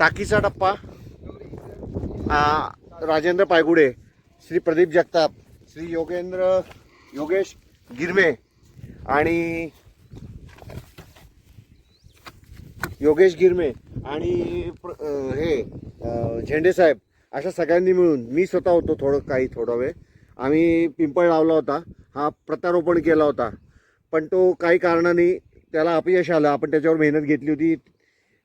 टाकीचा टप्पा. राजेंद्र पायगुडे श्री प्रदीप जगताप श्री योगेंद्र योगेश गिरमे आणि योगेश गिरमे आणि प्र- हे झेंडे साहेब अशा सगळ्यांनी मिळून मी स्वतः होतो थोडं काही थोडा वेळ. आम्ही पिंपळ लावला होता हा प्रत्यारोपण केला होता. पण तो काही कारणाने त्याला अपयश आलं आपण त्याच्यावर मेहनत घेतली होती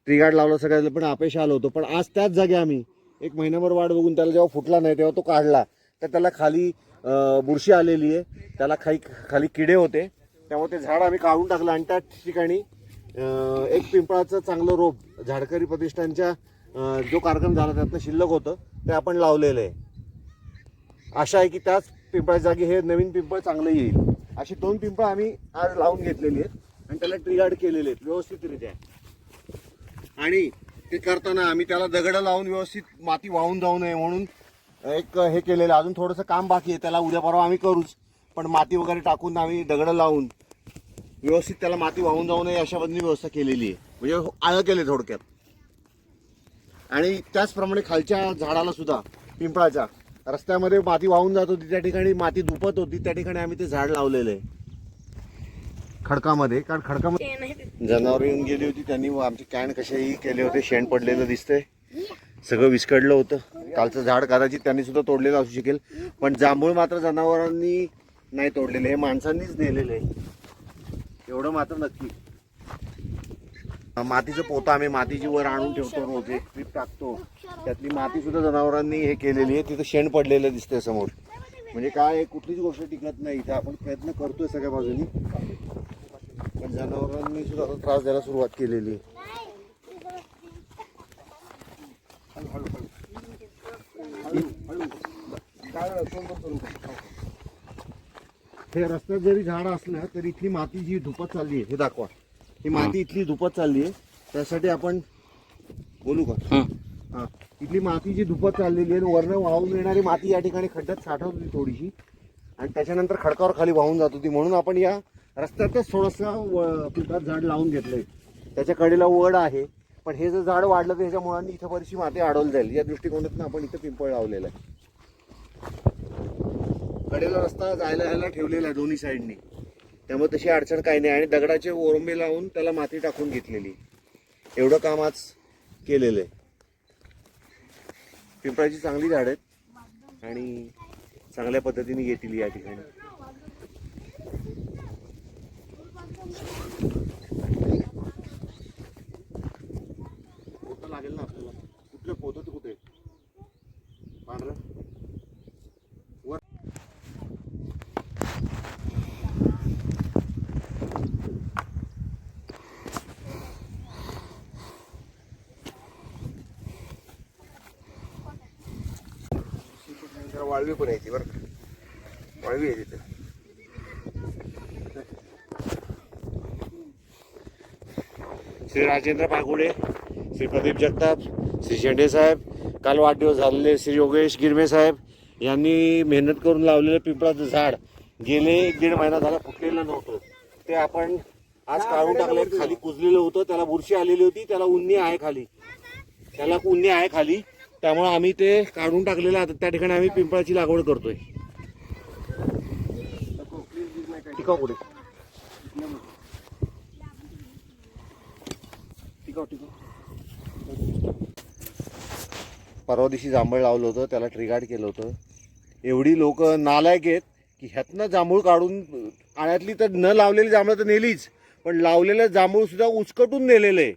ट्रिगार्ड लावला सगळ्याला पण अपयश आलं होतं. पण आज त्याच जागी आम्ही एक महिनाभर वाट बघून त्याला जेव्हा फुटला नाही तेव्हा तो काढला. तर त्याला खाली बुरशी आलेली आहे. त्याला खाली खाली किडे होते. त्यामुळे ते झाड आम्ही काढून टाकलं आणि त्या ठिकाणी एक पिंपळाचं चांगलं रोप झाडकरी प्रतिष्ठानच्या जो कार्यक्रम झाला त्यातनं शिल्लक होतं ते आपण लावलेलं आहे. आशा आहे की त्याच पिंपळाच्या जागी हे नवीन पिंपळ चांगलं येईल. अशी दोन पिंपळ आम्ही आज लावून घेतलेली आहेत आणि त्याला ट्रिगार्ड केलेले आहेत व्यवस्थितरित्या. आणि ते करताना आम्ही त्याला दगड लावून व्यवस्थित माती वाहून जाऊ नये म्हणून एक हे केलेलं आहे. अजून थोडंसं काम बाकी आहे. त्याला उद्या परवा आम्ही करूच. पण माती वगैरे टाकून आम्ही दगड लावून व्यवस्थित त्याला माती वाहून जाऊ नये अशा पद्धतीने व्यवस्था केलेली आहे. म्हणजे आळं केले थोडक्यात. आणि त्याचप्रमाणे खालच्या झाडाला सुद्धा पिंपळाच्या रस्त्यामध्ये माती वाहून जात होती. त्या ठिकाणी माती दुपत होती. त्या ठिकाणी आम्ही ते झाड लावलेलं आहे. खडकामध्ये. कारण खडकामध्ये जनावर येऊन गेली होती त्यांनी आमचे कॅन कसेही केले होते शेण पडलेलं दिसतंय. सगळं विस्कडलं होतं. कालचं झाड कदाचित त्यांनी सुद्धा तोडलेलं असू शकेल पण जांभूळ मात्र जनावरांनी नाही तोडलेले हे माणसांनीच नेलेले आहे. एवढं मात्र नक्की. मातीचं पोतं आम्ही मातीची वर आणून ठेवतो रोज एक ट्रीप टाकतो. त्यातली माती सुद्धा जनावरांनी हे केलेली आहे तिथं शेण पडलेलं दिसतंय समोर. म्हणजे काय आहे, कुठलीच गोष्ट टिकत नाही इथं आपण प्रयत्न करतोय सगळ्या बाजूनी. जनावरांनी सुद्धा आता त्रास द्यायला सुरुवात केलेली आहे. हे रस्त्यात जरी झाड असलं तरी इथली माती जी धुपत चालली आहे हे दाखवा. ही माती इथली धुपत चालली आहे त्यासाठी आपण बोलू का? हा. इथली माती जी धुपत चाललेली आहे वरनं वाहून येणारी माती या ठिकाणी खड्ड्यात साठवत होती थोडीशी. आणि त्याच्यानंतर खडकावर खाली वाहून जात होती. म्हणून आपण या रस्त्यातच थोडंसं पिकात झाड लावून घेतलंय. त्याच्या कडेला वड आहे पण हे जर झाड वाढलं तर ह्याच्या मुळांनी इथं बरीचशी माती अडवली जाईल. या दृष्टिकोनातून आपण इथं पिंपळ लावलेलं आहे. कडेला रस्ता जायला यायला ठेवलेला आहे दोन्ही साईडनी. त्यामुळे तशी अडचण काही नाही. आणि दगडाचे ओरंबे लावून त्याला माती टाकून घेतलेली. एवढं काम आज केलेलं आहे. पिंपळाची चांगली झाड आहेत आणि चांगल्या पद्धतीने येतील या ठिकाणी. पोतं लागेल ना आपल्याला? कुठलं पोतं ते कुठे? पांढरं? वर. वाळवी पण यायची बरं का? वाळवी आहे तिथं. श्री राजेंद्र पागुडे श्री प्रदीप जगताप श्री शेंडे साहेब काल वाढदिवस झालेले श्री योगेश गिरमे साहेब यांनी मेहनत करून लावलेलं पिंपळाचं झाड गेले एक दीड महिना झाला फुटलेलं नव्हतं. ते आपण आज काढून टाकलं खाली कुजलेलं होतं त्याला बुरशी आलेली होती त्याला उन्नी आहे खाली. त्याला उन्नी आहे खाली. त्यामुळे आम्ही ते काढून टाकलेलं आता त्या ठिकाणी आम्ही पिंपळाची लागवड करतोय. टिकाव कुठे टिकाव टिकाव परवा दिवशी जांभळ लावलं होतं त्याला ट्रिगार्ड केलं होतं. एवढी लोक नालायक आहेत की ह्यातनं जांभूळ काढून आण्यातली तर न लावलेली जांभळं तर नेलीच पण लावलेलं जांभूळ सुद्धा उचकटून नेलेलं आहे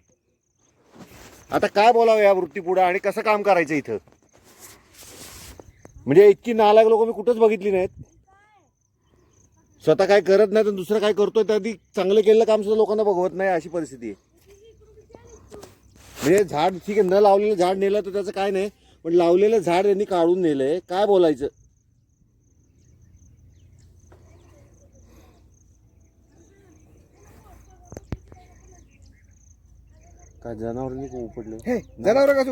आता काय बोलावं या वृत्तीपुढं आणि कसं काम करायचं इथं? म्हणजे इतकी नालायक लोक मी कुठंच बघितली नाहीत. स्वतः काय करत नाही तर दुसरं काय करतोय त्या ती चांगलं केलेलं काम सुद्धा लोकांना बघवत नाही अशी परिस्थिती आहे. म्हणजे झाड ठीक आहे न लावलेलं झाड नेलं तर त्याचं काय नाही पण लावलेलं झाड यांनी काढून नेलंय. काय बोलायचं? काय जनावरांनी उपडलं हे जनावर कसं